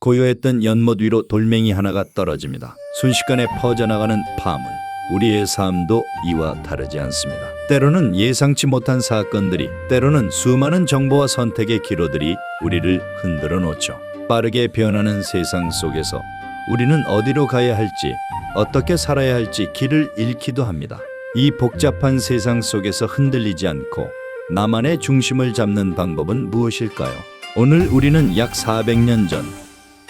고요했던 연못 위로 돌멩이 하나가 떨어집니다. 순식간에 퍼져나가는 파문. 우리의 삶도 이와 다르지 않습니다. 때로는 예상치 못한 사건들이, 때로는 수많은 정보와 선택의 기로들이 우리를 흔들어 놓죠. 빠르게 변하는 세상 속에서 우리는 어디로 가야 할지, 어떻게 살아야 할지 길을 잃기도 합니다. 이 복잡한 세상 속에서 흔들리지 않고 나만의 중심을 잡는 방법은 무엇일까요? 오늘 우리는 약 400년 전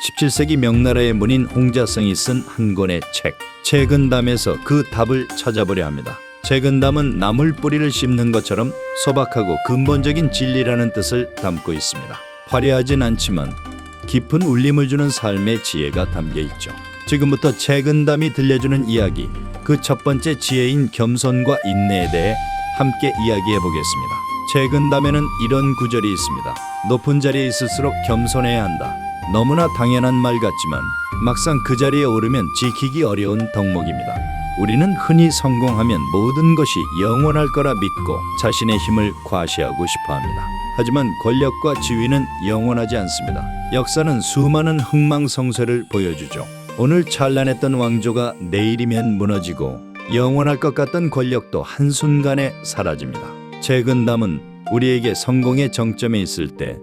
17세기 명나라의 문인 홍자성이 쓴 한 권의 책 책은담에서 그 답을 찾아보려 합니다. 책은담은 나물 뿌리를 씹는 것처럼 소박하고 근본적인 진리라는 뜻을 담고 있습니다. 화려하진 않지만 깊은 울림을 주는 삶의 지혜가 담겨 있죠. 지금부터 책은담이 들려주는 이야기 그 첫 번째 지혜인 겸손과 인내에 대해 함께 이야기해 보겠습니다. 책은담에는 이런 구절이 있습니다. 높은 자리에 있을수록 겸손해야 한다. 너무나 당연한 말 같지만 막상 그 자리에 오르면 지키기 어려운 덕목입니다. 우리는 흔히 성공하면 모든 것이 영원할 거라 믿고 자신의 힘을 과시하고 싶어 합니다. 하지만 권력과 지위는 영원하지 않습니다. 역사는 수많은 흥망성쇠를 보여주죠. 오늘 찬란했던 왕조가 내일이면 무너지고 영원할 것 같던 권력도 한순간에 사라집니다. 최근 담은 우리에게 성공의 정점에 있을 때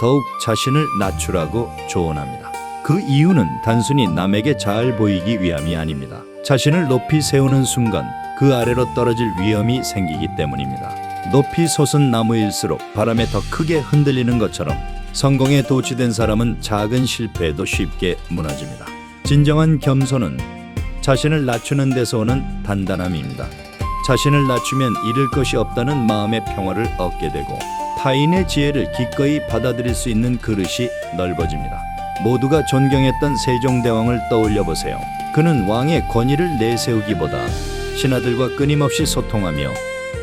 더욱 자신을 낮추라고 조언합니다. 그 이유는 단순히 남에게 잘 보이기 위함이 아닙니다. 자신을 높이 세우는 순간 그 아래로 떨어질 위험이 생기기 때문입니다. 높이 솟은 나무일수록 바람에 더 크게 흔들리는 것처럼 성공에 도취된 사람은 작은 실패에도 쉽게 무너집니다. 진정한 겸손은 자신을 낮추는 데서 오는 단단함입니다. 자신을 낮추면 잃을 것이 없다는 마음의 평화를 얻게 되고 타인의 지혜를 기꺼이 받아들일 수 있는 그릇이 넓어집니다. 모두가 존경했던 세종대왕을 떠올려 보세요. 그는 왕의 권위를 내세우기보다 신하들과 끊임없이 소통하며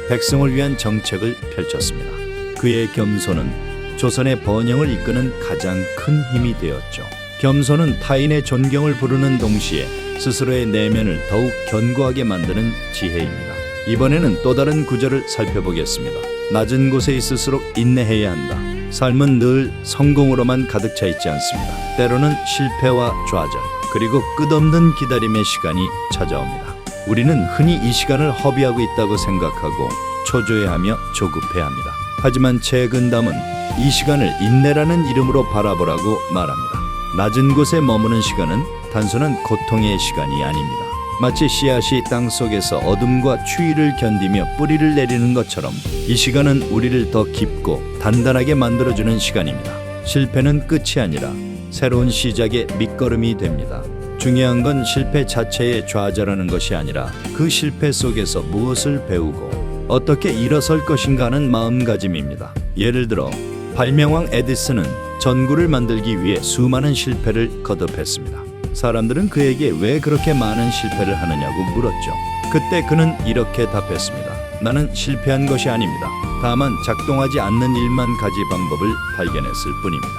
백성을 위한 정책을 펼쳤습니다. 그의 겸손은 조선의 번영을 이끄는 가장 큰 힘이 되었죠. 겸손은 타인의 존경을 부르는 동시에 스스로의 내면을 더욱 견고하게 만드는 지혜입니다. 이번에는 또 다른 구절을 살펴보겠습니다. 낮은 곳에 있을수록 인내해야 한다. 삶은 늘 성공으로만 가득 차 있지 않습니다. 때로는 실패와 좌절, 그리고 끝없는 기다림의 시간이 찾아옵니다. 우리는 흔히 이 시간을 허비하고 있다고 생각하고 초조해하며 조급해합니다. 하지만 최근담은 이 시간을 인내라는 이름으로 바라보라고 말합니다. 낮은 곳에 머무는 시간은 단순한 고통의 시간이 아닙니다. 마치 씨앗이 땅 속에서 어둠과 추위를 견디며 뿌리를 내리는 것처럼 이 시간은 우리를 더 깊고 단단하게 만들어주는 시간입니다. 실패는 끝이 아니라 새로운 시작의 밑거름이 됩니다. 중요한 건 실패 자체에 좌절하는 것이 아니라 그 실패 속에서 무엇을 배우고 어떻게 일어설 것인가 하는 마음가짐입니다. 예를 들어 발명왕 에디슨은 전구를 만들기 위해 수많은 실패를 거듭했습니다. 사람들은 그에게 왜 그렇게 많은 실패를 하느냐고 물었죠. 그때 그는 이렇게 답했습니다. 나는 실패한 것이 아닙니다. 다만 작동하지 않는 일만 가지 방법을 발견했을 뿐입니다.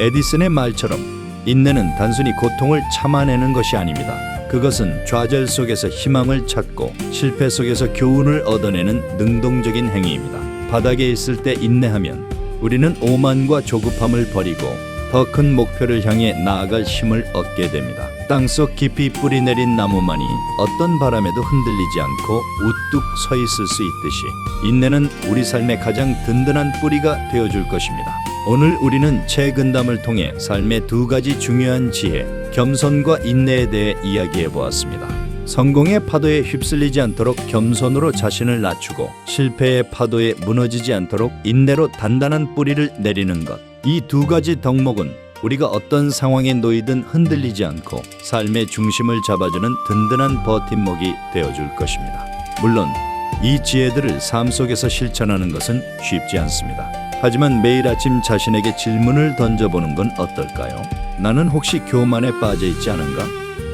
에디슨의 말처럼 인내는 단순히 고통을 참아내는 것이 아닙니다. 그것은 좌절 속에서 희망을 찾고 실패 속에서 교훈을 얻어내는 능동적인 행위입니다. 바닥에 있을 때 인내하면 우리는 오만과 조급함을 버리고 더 큰 목표를 향해 나아갈 힘을 얻게 됩니다. 땅속 깊이 뿌리 내린 나무만이 어떤 바람에도 흔들리지 않고 우뚝 서 있을 수 있듯이 인내는 우리 삶의 가장 든든한 뿌리가 되어 줄 것입니다. 오늘 우리는 최근담을 통해 삶의 두 가지 중요한 지혜, 겸손과 인내에 대해 이야기해 보았습니다. 성공의 파도에 휩쓸리지 않도록 겸손으로 자신을 낮추고 실패의 파도에 무너지지 않도록 인내로 단단한 뿌리를 내리는 것. 이 두 가지 덕목은 우리가 어떤 상황에 놓이든 흔들리지 않고 삶의 중심을 잡아주는 든든한 버팀목이 되어줄 것입니다. 물론 이 지혜들을 삶 속에서 실천하는 것은 쉽지 않습니다. 하지만 매일 아침 자신에게 질문을 던져보는 건 어떨까요? 나는 혹시 교만에 빠져 있지 않은가?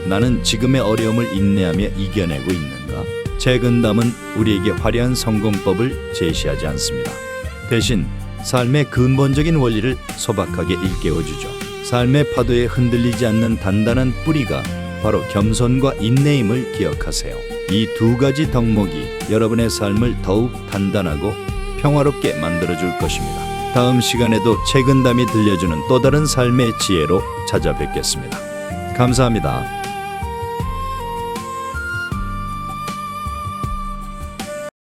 나는 지금의 어려움을 인내하며 이겨내고 있는가? 최근담은 우리에게 화려한 성공법을 제시하지 않습니다. 대신 삶의 근본적인 원리를 소박하게 일깨워 주죠. 삶의 파도에 흔들리지 않는 단단한 뿌리가 바로 겸손과 인내임을 기억하세요. 이 두 가지 덕목이 여러분의 삶을 더욱 단단하고 평화롭게 만들어 줄 것입니다. 다음 시간에도 책은담이 들려주는 또 다른 삶의 지혜로 찾아뵙겠습니다. 감사합니다.